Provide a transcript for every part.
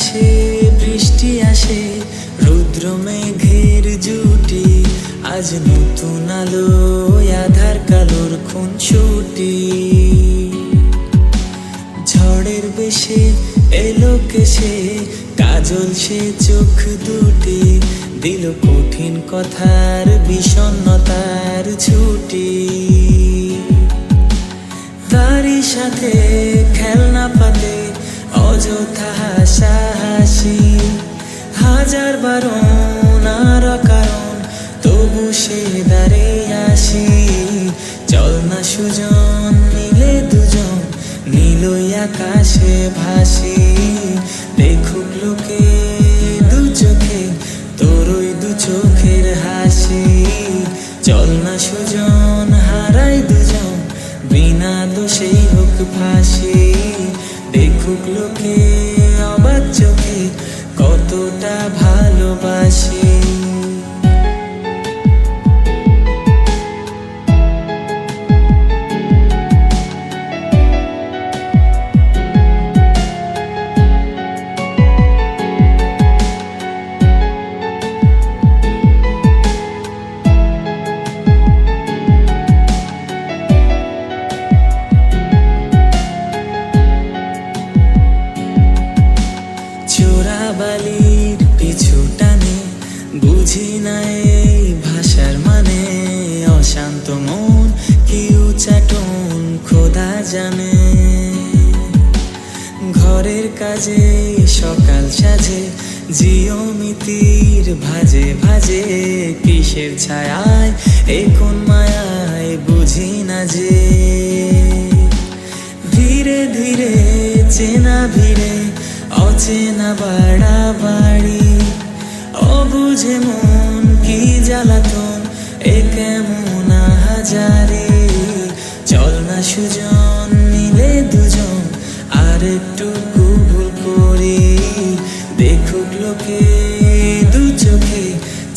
আকাশে বৃষ্টি আসে রুদ্র মেঘের জুটি। আজ নতুন আলো আধার কালোর খুন ছুটি ঝড়ের বেশে এলো কেসে কাজল সে চোখ দুটি। দিল কঠিন কথার বিষণ্ণতার ছুটি। তারই সাথে খেলনা পাতে অযথা হাসাহাসি সুজন মিলে দুজন নীলই আকাশে ভাসি। দেখুক লোকে দু চোখে, তোরই দু চোখের হাসি। চল না সুজন, হারাই দুজন, বিনা দোষেই হোক ফাঁসি। দেখুক লোকে অবাক চোখে কতটা ভালোবাসি। বালির পিছু টানে, বুঝি না এই ভাষার মানে। অশান্ত মন কি উচাটন খোদা জানে। ঘরের কাজে সকাল সাজে জিওমিতির ভাজে ভাজে। কিসের ছায়ায়, এ কোন মায়ায় বুঝি না যে। ধীরে ধীরে চেনা ভিড়ে চেনা বাড়াবাড়ি। অবুঝে মন কি জ্বালাতন, এ কেমন হাজারে চল না সুজন, মিলে দুজন, আর একটু ভুল করি। দেখুক লোকে, দু চোখে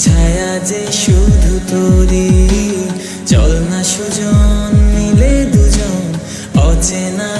ছায়া যে শুধু তরি। চল না সুজন, মিলে দুজন, অচেনা